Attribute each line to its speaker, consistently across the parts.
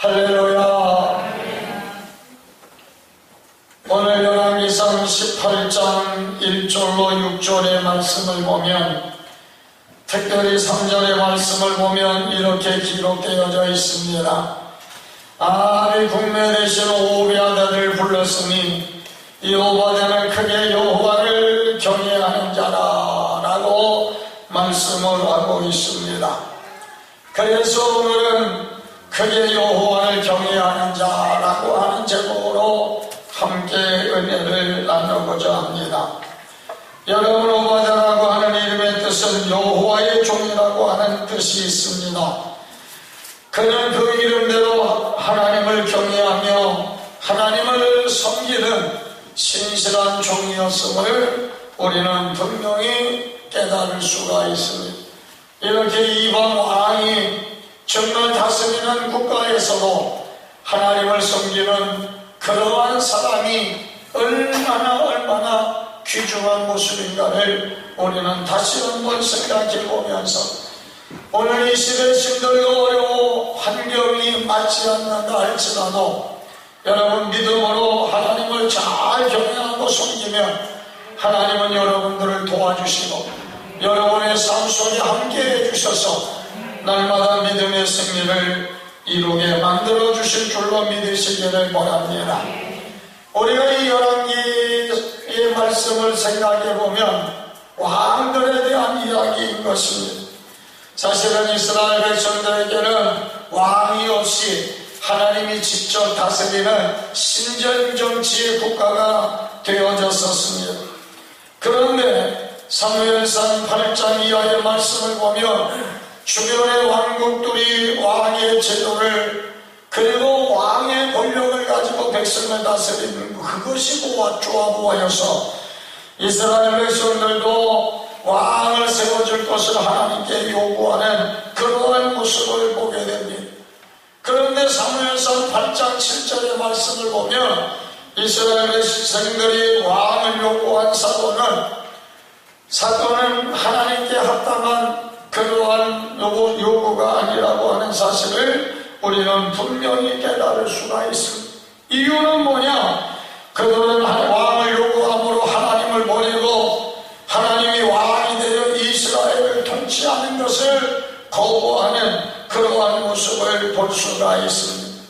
Speaker 1: 할렐루야. 오늘 열왕기상 18장 1절로 6절의 말씀을 보면 특별히 3절의 말씀을 보면 이렇게 기록되어져 있습니다. 아비 국내 대신 오비아다를 불렀으니 이 오바다는 크게 여호와를 경외하는 자라라고 말씀을 하고 있습니다. 그래서 오늘은 크게 여호와를 경외하는 자라고 하는 제목으로 함께 은혜를 나누고자 합니다. 여러분 오바다라고 하는 이름의 뜻은 여호와의 종이라고 하는 뜻이 있습니다. 그는 그 이름대로 하나님을 경외하며 하나님을 섬기는 신실한 종이었음을 우리는 분명히 깨달을 수가 있습니다. 이렇게 이방 왕이 정말 다스리는 국가에서도 하나님을 섬기는 그러한 사람이 얼마나 얼마나 귀중한 모습인가를 우리는 다시 한번 생각해 보면서 오늘 이 시대 힘들고 어려워 환경이 맞지 않는다 할지라도 여러분 믿음으로 하나님을 잘 경외하고 섬기면 하나님은 여러분들을 도와주시고 여러분의 삶 속에 함께 해 주셔서 날마다 믿음의 승리를 이루게 만들어 주실 줄로 믿으시기를 바랍니다. 우리가 이 열왕기의 말씀을 생각해 보면 왕들에 대한 이야기인 것입니다. 사실은 이스라엘 백성들에게는 왕이 없이 하나님이 직접 다스리는 신전 정치의 국가가 되어졌었습니다. 그런데 사무엘상 8장 이하의 말씀을 보면 주변의 왕국들이 왕의 제도를 그리고 왕의 권력을 가지고 백성을 다스리는 그것이 조합하여서 이스라엘 백성들도 왕을 세워줄 것을 하나님께 요구하는 그러한 모습을 보게 됩니다. 그런데 사무엘상 8장 7절의 말씀을 보면 이스라엘 백성들이 왕을 요구한 사건은 사건은 하나님께 합당한 그러한 요구, 요구가 아니라고 하는 사실을 우리는 분명히 깨달을 수가 있습니다. 이유는 뭐냐? 그들은 왕을 요구함으로 하나님을 보내고 하나님이 왕이 되어 이스라엘을 통치하는 것을 거부하는 그러한 모습을 볼 수가 있습니다.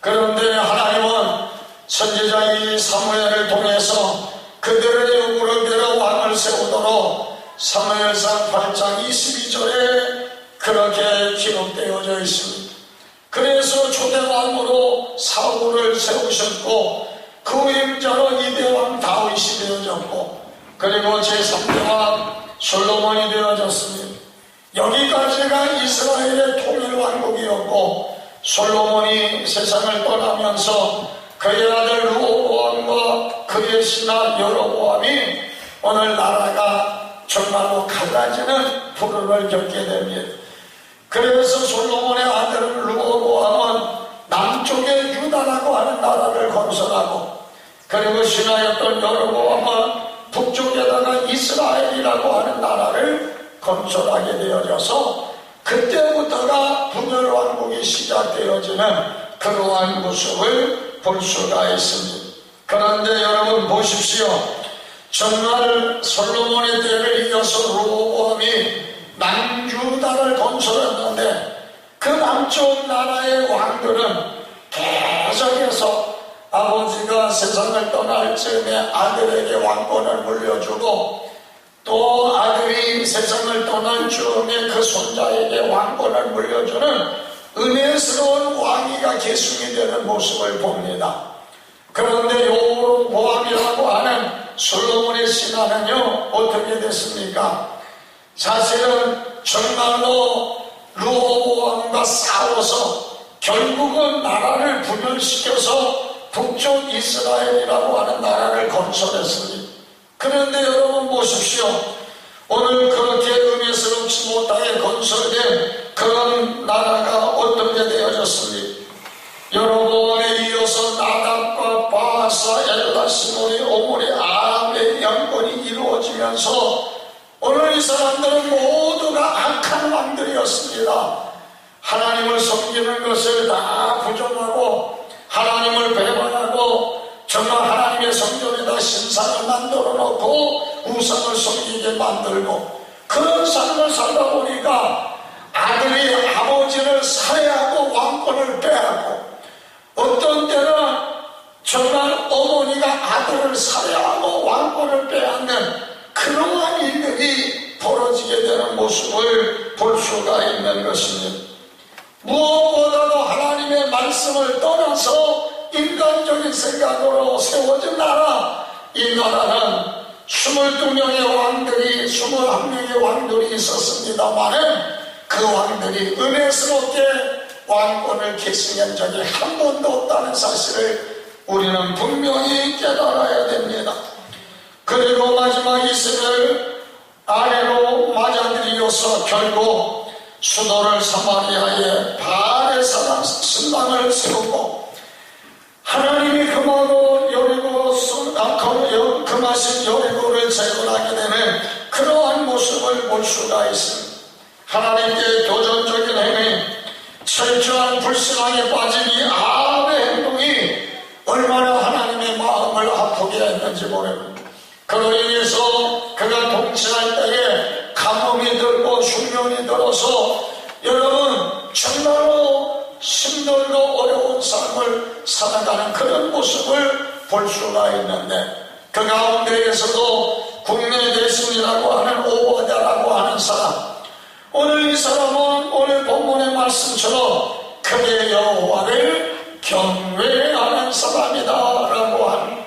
Speaker 1: 그런데 하나님은 선지자 이 사무엘을 통해서 그들의 요구를 대로 왕을 세우도록 사무엘상 8장 22절에 그렇게 기록되어져 있습니다. 그래서 초대왕으로 사울을 세우셨고 그 임자로 이대왕 다윗이 되어졌고 그리고 제3대왕 솔로몬이 되어졌습니다. 여기까지가 이스라엘의 통일왕국이었고 솔로몬이 세상을 떠나면서 그의 아들 루호보암과 그의 신하 여로보암이 오늘 나라가 정말로 갈라지는 불운을 겪게 됩니다. 그래서 솔로몬의 아들 루호보암은 남쪽의 유다라고 하는 나라를 건설하고 그리고 신하였던 여로보암은 북쪽에다가 이스라엘이라고 하는 나라를 건설하게 되어져서 그때부터가 분열왕국이 시작되어지는 그러한 모습을 볼 수가 있습니다. 그런데 여러분 보십시오. 정말 솔로몬의 때를 이어서 로보암이 남주다를 건설했는데 그 남쪽 나라의 왕들은 계속해서 아버지가 세상을 떠날 즈음에 아들에게 왕권을 물려주고 또 아들이 세상을 떠날 즈음에 그 손자에게 왕권을 물려주는 은혜스러운 왕위가 계승이 되는 모습을 봅니다. 그런데 요보암이라고 하는 솔로몬의 신하는요 어떻게 됐습니까? 사실은 정말로 루호보암과 싸워서 결국은 나라를 분열시켜서 북쪽 이스라엘이라고 하는 나라를 건설했습니다. 그런데 여러분 보십시오. 오늘 그렇게 은혜스럽지 못하게 건설된 그런 나라가 어떻게 되어졌습니까? 여러분에 이어서 나답과 바사, 엘라시모리, 오모리, 아람의 이루어지면서 오늘 이 사람들은 모두가 악한 왕들이었습니다. 하나님을 섬기는 것을 다 부정하고 하나님을 배반하고 정말 하나님의 성전에다 신상을 만들어 놓고 우상을 섬기게 만들고 그런 삶을 살다 보니까 아들이 아버지를 살해하고 왕권을 빼앗고 어떤 때는 정말 어머니가 아들을 살해하고 왕권을 빼앗는 그러한 일들이 벌어지게 되는 모습을 볼 수가 있는 것입니다. 무엇보다도 하나님의 말씀을 떠나서 인간적인 생각으로 세워진 나라, 이 나라는 22명의 왕들이, 21명의 왕들이 있었습니다만은 그 왕들이 은혜스럽게 왕권을 계승한 적이 한 번도 없다는 사실을 우리는 분명히 깨달아야 됩니다. 그리고 마지막 이스라엘 아래로 맞아들이어서 결국 수도를 사마리아에 사람 신당을 세우고 하나님이 금하고 여리고 금하신 여리고를 재건하게 되는 그러한 모습을 볼 수가 있습니다. 하나님께 도전적인 행위, 철저한 불신앙에 빠진 이 아합의 행동이 얼마나 하나님의 마음을 아프게 했는지 모릅니다. 그로 인해서 그가 동치할 때에 가뭄이 들고 숙면이 들어서 여러분 정말로 힘들고 어려운 삶을 살아가는 그런 모습을 볼 수가 있는데 그 가운데에서도 국민의 대신이라고 하는 오버다라고 하는 사람 오늘 이 사람은 오늘 본문의 말씀처럼 크게 여호와를 경외하는 사람이다라고 하는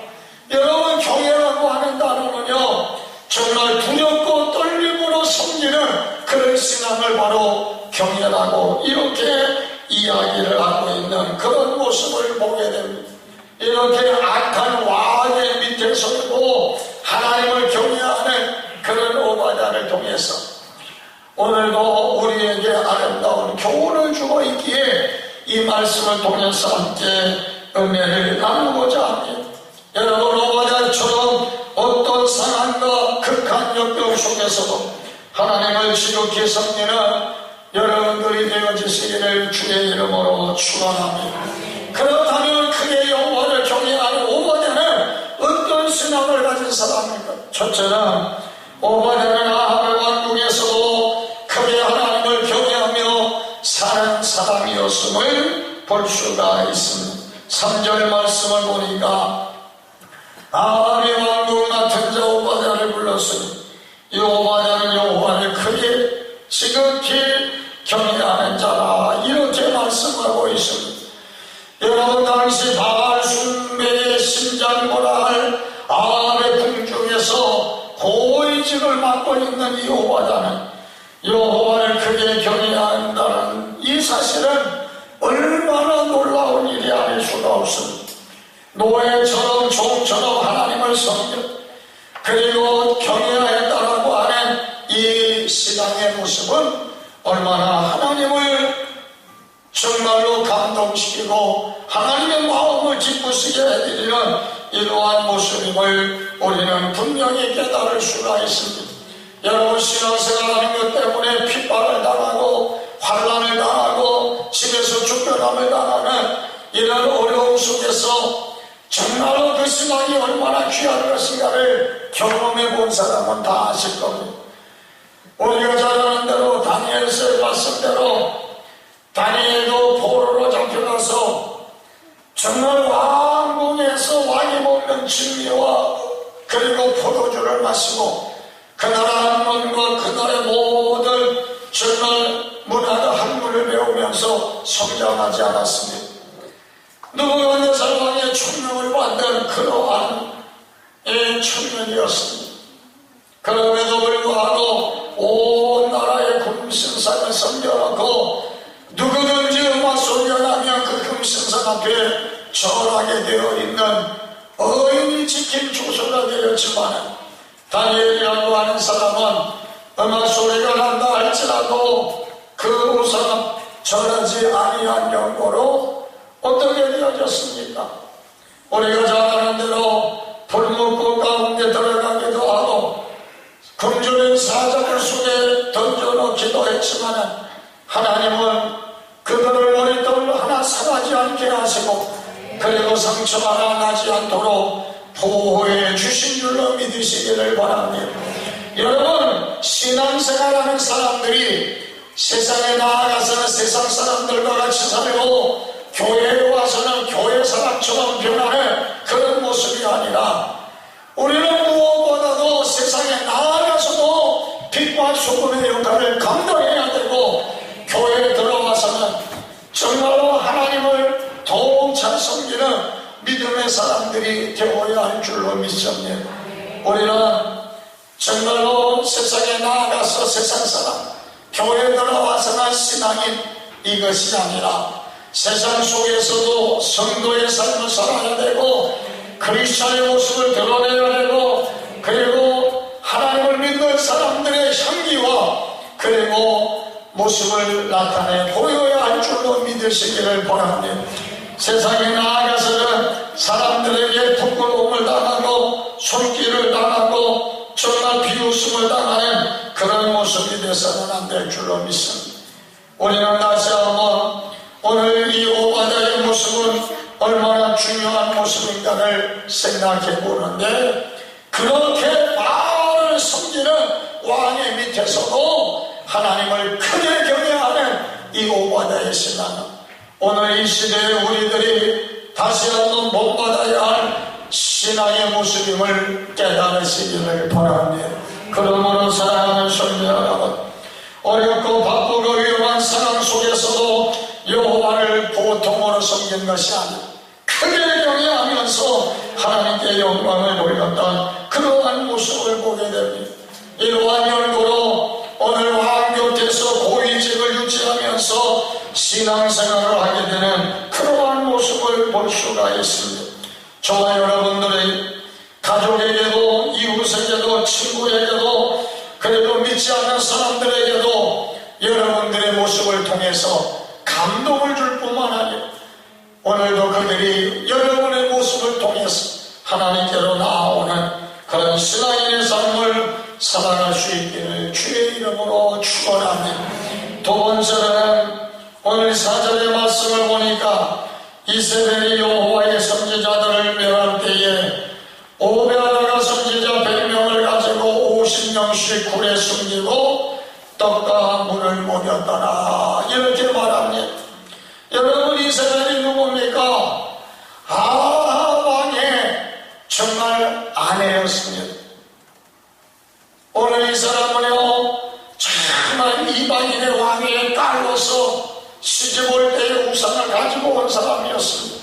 Speaker 1: 여러분 경외라고 하는 단어는요 정말 두렵고 떨림으로 섬기는 그런 신앙을 바로 경외라고 이렇게 이야기를 하고 있는 그런 모습을 보게 됩니다. 이렇게 악한 왕의 밑에서도 하나님을 경외하는 그런 오바다를 통해서 오늘도 우리에게 아름다운 교훈을 주고 있기에 이 말씀을 통해서 함께 은혜를 나누고자 합니다. 여러분 오바다처럼 어떤 상한과 극한 역경 속에서도 하나님을 지극히 섬기는 여러분들이 되어주시기를 주의 이름으로 축원합니다. 그렇다면 크게 영원을 경외하는 오버데는 어떤 신앙을 가진 사람입니까? 첫째는 오버데는 아합의 사람이었음을 볼 수가 있습니다. 3절 말씀을 보니까 아합의 왕국 같은 자 오바데를 불렀으니 이 오바데는 여호와를 크게 지극히 경외하는 자라 이렇게 말씀하고 있습니다. 여러분 당시 바알 숭배의 심장보라 할 아합의 궁중에서 고위직을 맡고 있는 이 오바다는 여호와를 크게 경외한다는 이 사실은 얼마나 놀라운 일이 아닐 수가 없습니다. 노예처럼 종처럼 하나님을 섬겨 그리고 경외하였다라고 하는 이 신앙의 모습은 얼마나 하나님을 정말로 감동시키고 하나님의 마음을 기쁘시게 해드리는 이러한 모습임을 우리는 분명히 깨달을 수가 있습니다. 여러분 신앙생활 하는 것 때문에 핍박을 당하고 환란을 당하고 쫓겨남을 당하는 이런 어려움 속에서 정말로 그 신앙이 얼마나 귀한 것인가를 경험해 본 사람은 다 아실 겁니다. 우리가 잘 아는 대로 다니엘서의 말씀대로 다니엘도 포로로 잡혀가서 정말 왕궁에서 왕이 먹는 진미와 그리고 포도주를 마시고 그 나라 한문과 그 나라의 모든 정말 문화가 한문을 배우면서 성장하지 않았습니다. 누구가내사 왕의 충명을 받는 그러한 청년이었습니다. 그럼에도 불구하고 온 나라의 금신상을 섬겨놓고 누구든지 음악 나면 그 금신상 앞에 절하게 되어 있는 어인이 지킨 조소가 되었지만 다니엘이라고 하는 사람은 음악 소리가 난다 할지라도 그 우상 절하지 아니한 경고로 어떻게 되어졌습니까? 우리가 잘 아는 대로 불목고 가운데 들어가기도 하고 금주는 사자들 속에 던져놓기도 했지만 하나님은 그들을 머리돌로 하나 상하지 않게 하시고 그리고 상처 하나 나지 않도록 보호해 주신 줄로 믿으시기를 바랍니다. 여러분 신앙생활하는 사람들이 세상에 나아가서는 세상 사람들과 같이 살고 교회에 와서는 교회 사람처럼 변하는 그런 모습이 아니라 우리는 무엇보다도 세상에 나아가서도 빛과 소금의 역할을 감당해야 되고 교회에 들어와서는 정말로 하나님을 잘 섬기는 믿음의 사람들이 되어야 할 줄로 믿습니다. 우리는 정말로 세상에 나아가서 세상 사람, 교회에 들어와서는 신앙인 이것이 아니라 세상 속에서도 성도의 삶을 살아야 되고 크리스천의 모습을 드러내야 되고 그리고 하나님을 믿는 사람들의 향기와 그리고 모습을 나타내 보여야 할 줄로 믿으시기를 바랍니다. 세상에 나아가서는 돼서는 안 될 줄로 믿습니다. 우리는 다시 한번 오늘 이 오바다의 모습은 얼마나 중요한 모습인가를 생각해 보는데 그렇게 바를 섬기는 왕의 밑에서도 하나님을 크게 경외하는 이 오바다의 신앙은 오늘 이 시대에 우리들이 다시 한번 본받아야 할 신앙의 모습임을 깨달으시기를 바랍니다. 그러므로 사랑하는 성도 여러분 어렵고 바쁘고 위험한 상황 속에서도 여호와를 보통으로 섬긴 것이 아니라 크게 경외하면서 하나님께 영광을 돌렸던 그러한 모습을 보게 됩니다. 이러한 연고로 오늘 왕 곁에서 고위직을 유지하면서 신앙생활을 하게 되는 그러한 모습을 볼 수가 있습니다. 저와 여러분들의 가족에게도 이웃에게도 친구에게도 그래도 믿지 않는 사람들에게도 여러분들의 모습을 통해서 감동을 줄 뿐만 아니라 오늘도 그들이 여러분의 모습을 통해서 하나님께로 나아오는 그런 신앙인의 삶을 살아갈 수 있기를 주의 이름으로 축원합니다. 두 번째는 오늘 사절의 말씀을 보니까 이세벨이 여호와의 선지자들을 멸할 때에 오베아다가 선지자 100명을 가지고 50명씩 굴에 숨기고 떡과 물을 먹였더라 이렇게 말합니다. 여러분 이세벨이 누굽니까? 아합 왕의 정말 아내였습니다. 오늘 이 사람은요 정말 이방인의 왕의 딸로서 시집 올 때의 우상을 가지고 온 사람이었습니다.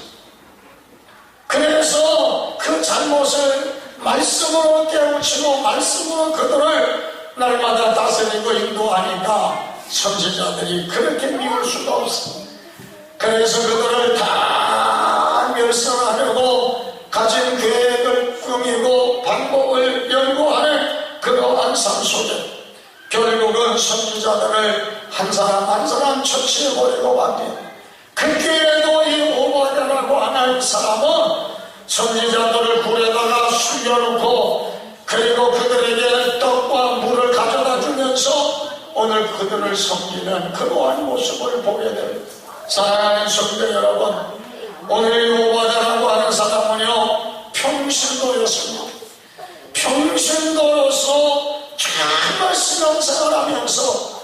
Speaker 1: 그래서 그 잘못을 말씀으로 깨우치고 말씀으로 그들을 날마다 다스리고 인도하니까 선지자들이 그렇게 미울 수가 없습니다. 그래서 그들을 다 멸성하려고 가진 계획을 꾸미고 방법을 연구하는 그러한 삶 속에 결국은 선지자들을 한 사람 한 사람 처치해버리고 맙니다. 그때에도 이 오바냐라고 하는 사람은 선지자들을 굴에다가 숨겨놓고 그리고 그들에게 떡과 물을 가져다 주면서 오늘 그들을 섬기는 그러한 모습을 보게 됩니다. 사랑하는 성도 여러분, 오늘 이 오바냐라고 하는 사람은요, 평신도였습니다. 평신도로서 정말 신앙생활 하면서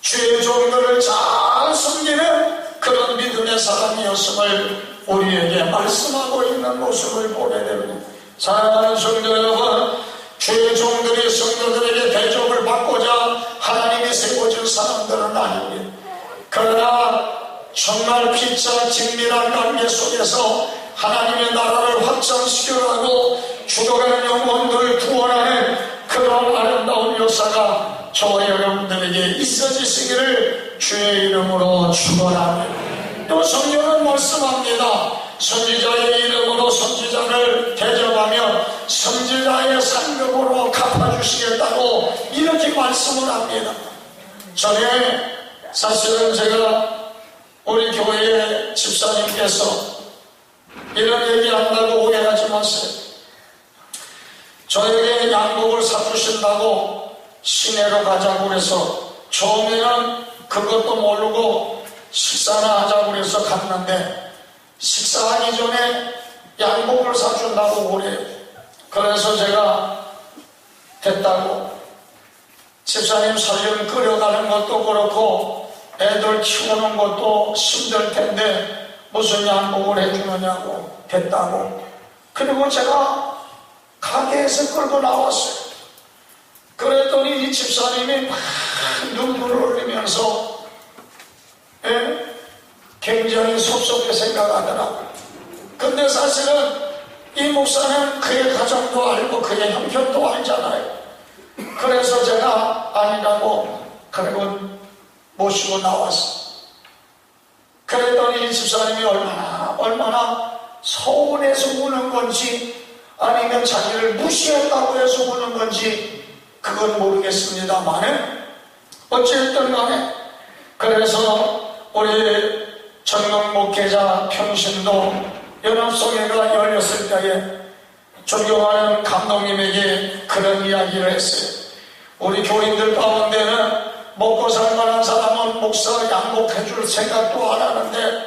Speaker 1: 주의 종들을 잘 섬기는 그런 믿음의 사람이었음을 우리에게 말씀하고 있는 모습을 보게 됩니다. 사랑하는 성도 여러분, 주의 종들이 성도들에게 대접을 받고자 하나님이 세워준 사람들은 아닙니다. 그러나 정말 피차 진밀한 관계 속에서 하나님의 나라를 확장시켜가고 죽어가는 영혼들을 구원하는 그런 아름다운 역사가 저와 여러분들에게 있어지시기를 주의 이름으로 축원합니다. 또 성경은 말씀합니다. 선지자의 이름으로 선지자를 대접하며 선지자의 상급으로 갚아주시겠다고 이렇게 말씀을 합니다. 전에 사실은 제가 우리 교회 집사님께서 이런 얘기 한다고 오해하지 마세요. 저에게 양복을 사주신다고 시내로 가자고 해서 처음에는 그것도 모르고 식사나 하자고 그래서 갔는데 식사하기 전에 양복을 사준다고 그래. 그래서 제가 됐다고. 집사님 설령 끓여가는 것도 그렇고 애들 키우는 것도 힘들 텐데 무슨 양복을 해주느냐고 됐다고. 그리고 제가 가게에서 끌고 나왔어요. 그랬더니 이 집사님이 막 눈물을 흘리면서 예? 굉장히 속속해 생각하더라고요 근데 사실은 이 목사는 그의 가정도 알고 그의 형편도 알잖아요 그래서 제가 아니라고 그리고 모시고 나왔어. 그랬더니 이 집사님이 얼마나 얼마나 서운해서 우는 건지 아니면 자기를 무시했다고 해서 우는 건지 그건 모르겠습니다만은 어쨌든 간에 그래서 우리 전국 목회자 평신도 연합성회가 열렸을 때에 존경하는 감독님에게 그런 이야기를 했어요. 우리 교인들 가운데는 먹고 살 만한 사람은 목사 양복해줄 생각도 안 하는데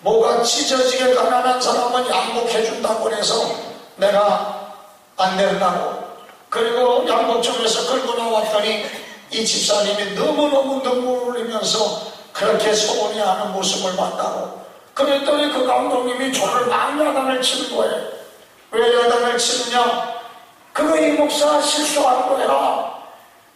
Speaker 1: 뭐가 찢어지게 가난한 사람은 양복해준다고 해서 내가 안 된다고 그리고 양복점에서 끌고 나왔더니 이 집사님이 너무너무 눈물 흘리면서 그렇게 서운해하는 모습을 봤다고 그랬더니 그 감독님이 저를 막 야단을 치는 거예요 왜 야단을 치느냐 그거 이 목사 실수한 거야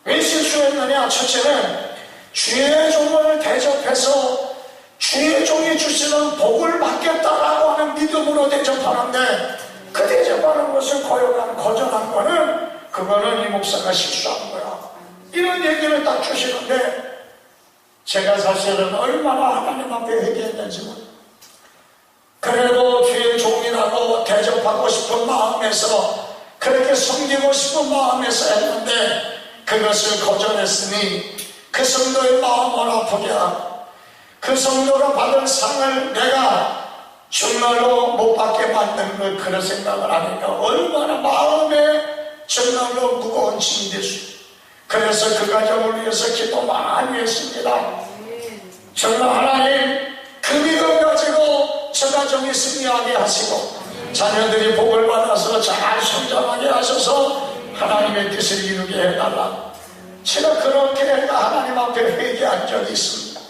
Speaker 1: 왜 실수했느냐? 첫째는 주의 종을 대접해서 주의 종이 주시는 복을 받겠다라고 하는 믿음으로 대접하는데 그 대접하는 것을 거역한 거절한 거는 그거는 이 목사가 실수한 거야. 이런 얘기를 딱 주시는데 제가 사실은 얼마나 하나님 앞에 회개했는지 그래도 주의 종이라고 대접하고 싶은 마음에서 그렇게 섬기고 싶은 마음에서 했는데 그것을 거절했으니 그 성도의 마음을 아프게 하고 그 성도가 받은 상을 내가 정말로 못 받게 만든 걸 그런 생각을 하니까 얼마나 마음에 정말로 무거운 짐이 됐수 그래서 그 가정을 위해서 기도 많이 했습니다 정말 하나님 그 믿음 가지고 저 가정이 승리하게 하시고 자녀들이 복을 받아서 잘 성장하게 하셔서 하나님의 뜻을 이루게 해달라. 제가 그렇게 하나님 앞에 회개한 적이 있습니다.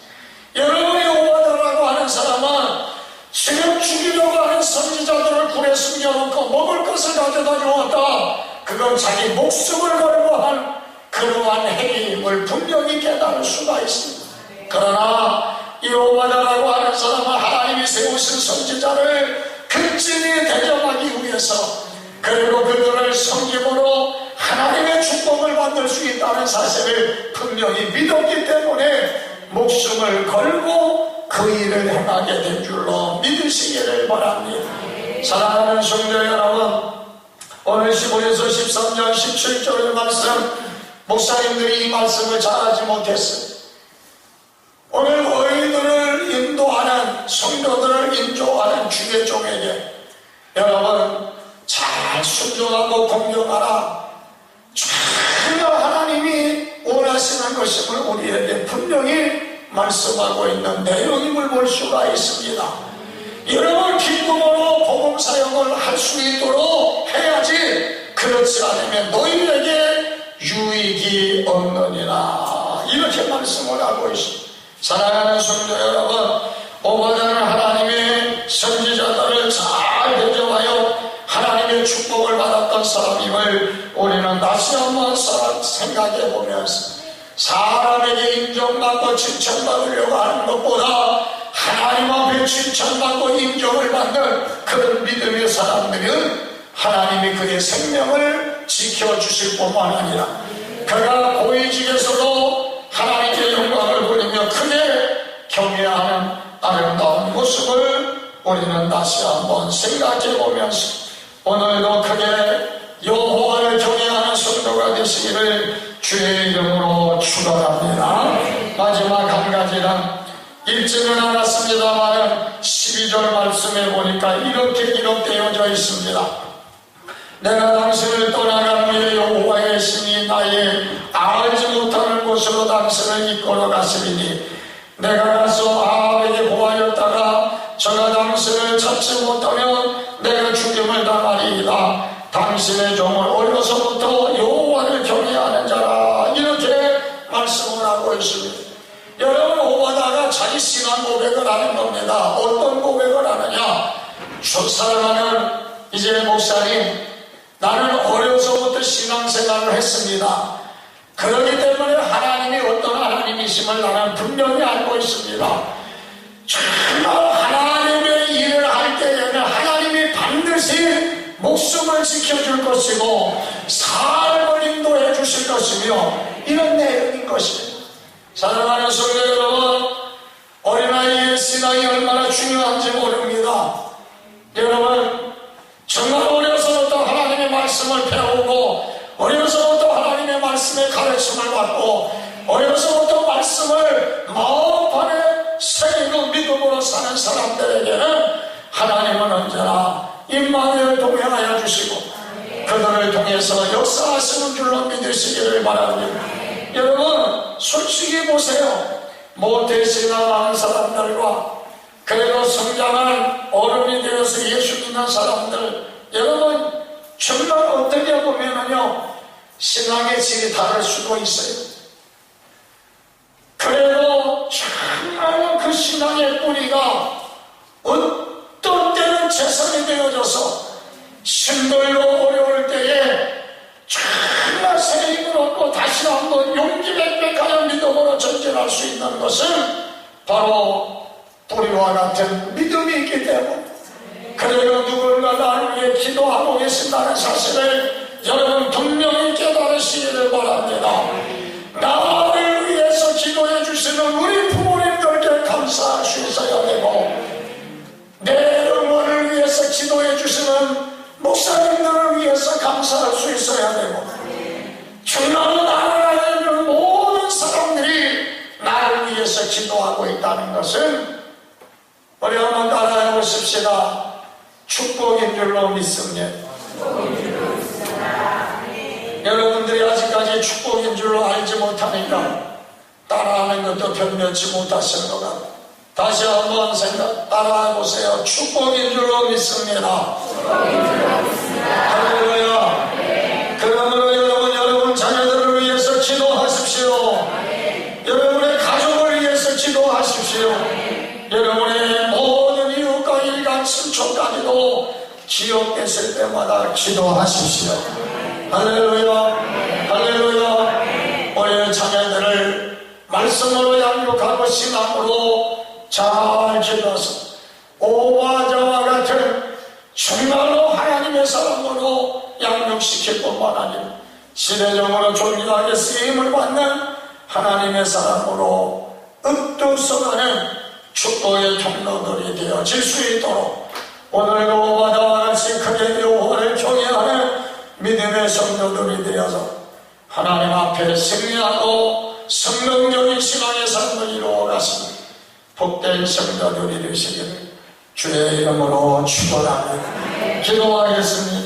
Speaker 1: 여러분이 오바다라고 하는 사람은 지금 죽이려고 하는 선지자들을 굴에 숨겨놓고 먹을 것을 가져다 주었다. 그건 자기 목숨을 걸고 한 그러한 행위임을 분명히 깨달을 수가 있습니다. 그러나 이 오바다라고 하는 사람은 하나님이 세우신 선지자를 극진히 대접하기 위해서 그리고 그들을 성김으로 하나님의 축복을 받을 수 있다는 사실을 분명히 믿었기 때문에 목숨을 걸고 그 일을 행하게 된 줄로 믿으시기를 바랍니다. 사랑하는 성도 여러분, 오늘 15에서 13년 17절의 말씀, 목사님들이 이 말씀을 잘하지 못했어요. 오늘 의인들을 인도하는 성도들을 인도하는 주의 종에게 여러분 잘 순종하고 공경하라. 전혀 하나님이 원하시는 것임을 우리에게 분명히 말씀하고 있는 내용임을 볼 수가 있습니다. 여러분 기쁨으로 복음 사역을 할 수 있도록 해야지 그렇지 않으면 너희에게 유익이 없느니라 이렇게 말씀을 하고 있습니다. 사랑하는 성도 여러분 오바다는 하나님의 선지자들을 잘 대접하여 하나님의 축복을 받았던 사람임을 우리는 다시 한번 생각해 보면서 사람에게 인정받고 칭찬받으려고 하는 것보다 하나님 앞에 칭찬받고 인정을 받는 그런 믿음의 사람들은 하나님이 그의 생명을 지켜주실 뿐만 아니라 그가 고위직에서도 하나님의 영광을 부리며 크게 경외하는 아름다운 모습을 우리는 다시 한번 생각해 보면서 오늘도 크게 여호와를 경외하는 성도가 되시기를 주의 이름으로 축원합니다. 마지막 한 가지는 읽지는 않았습니다만 12절 말씀에 보니까 이렇게 기록되어져 있습니다. 내가 당신을 후에 여호와의 신이 나의 알지 못하는 곳으로 당신을 이끌어 가시리니 내가 가서 아합에게 보하였다가 저가 당신을 찾지 못하면 내가 죽임을 당하리이다. 당신의 종을 어려서부터 여호와를 경외하는 자라. 이렇게 말씀을 하고 있습니다. 여러분 오바다가 자기 신앙 고백을 하는 겁니다. 어떤 고백을 하느냐? 출산하는 이제 목사님 나는 어려서부터 신앙생활을 했습니다 그렇기 때문에 하나님이 어떤 하나님이심을 나는 분명히 알고 있습니다. 정말 하나님의 일을 할 때에는 하나님이 반드시 목숨을 지켜줄 것이고 삶을 인도해 주실 것이며 이런 내용인 것입니다. 사랑하는 성도 여러분, 어린아이의 신앙이 얼마나 중요한지 모릅니다. 여러분, 정말 어려서부터 하나님의 말씀을 배우고 어려서부터 하나님의 말씀의 가르침을 받고 어려서부터 말씀을 마음판에 새기고 믿음으로 사는 사람들에게는 하나님은 언제나 임마누엘 동행하여 주시고 그들을 통해서 역사하시는 줄로 믿으시기를 바랍니다. 여러분 솔직히 보세요. 모태신앙하는 사람들과 그래도 성장한 어른이 되어서 예수 믿는 사람들 여러분 정말 어떻게 보면은요 신앙의 질이 다를 수도 있어요 그래도 정말 그 신앙의 뿌리가 어떤 때는 재산이 되어져서 힘들고 어려울 때에 정말 새 힘을 얻고 다시 한번 용기 백백하여 믿음으로 전진할 수 있는 것은 바로 뿌리와 같은 믿음이 있기 때문에 그래도 누군가 나를 위해 기도하고 계신다는 사실을 여러분 분명히 깨달으시기를 바랍니다. 나를 위해서 기도해 주시는 우리 부모님들께 감사할 수 있어야 되고 내 응원을 위해서 기도해 주시는 목사님들을 위해서 감사할 수 있어야 되고 정말 나 있다는 것은 우리 한번 따라해 보십시다. 축복인 줄로 믿습니다. 여러분들이 아직까지 축복인 줄로 알지 못하니까 따라하는 것도 변명치 못하시는 것 같아요. 다시 한번 생각 따라해 보세요. 축복인 줄로 믿습니다. 할렐루야. 친척까지도 기억됐을 때마다 기도하십시오. 할렐루야. 할렐루야. 우리 자녀들을 말씀으로 양육하고 신앙으로 잘 오와 저와 같은 정말로 하나님의 사람으로 양육시킬 뿐만 아니라 시대적으로 존귀하게 쓰임을 받는 하나님의 사람으로 읍두서가는 축복의 통로들이 되어질 수 있도록 오늘도 오바다와 같이 크게 여호와를 경외하는 믿음의 성도들이 되어서 하나님 앞에 승리하고 성령적인 신앙의 삶을 이루어가시는 복된 성도들이 되시기를 주의 이름으로 축원합니다. 기도하겠습니다.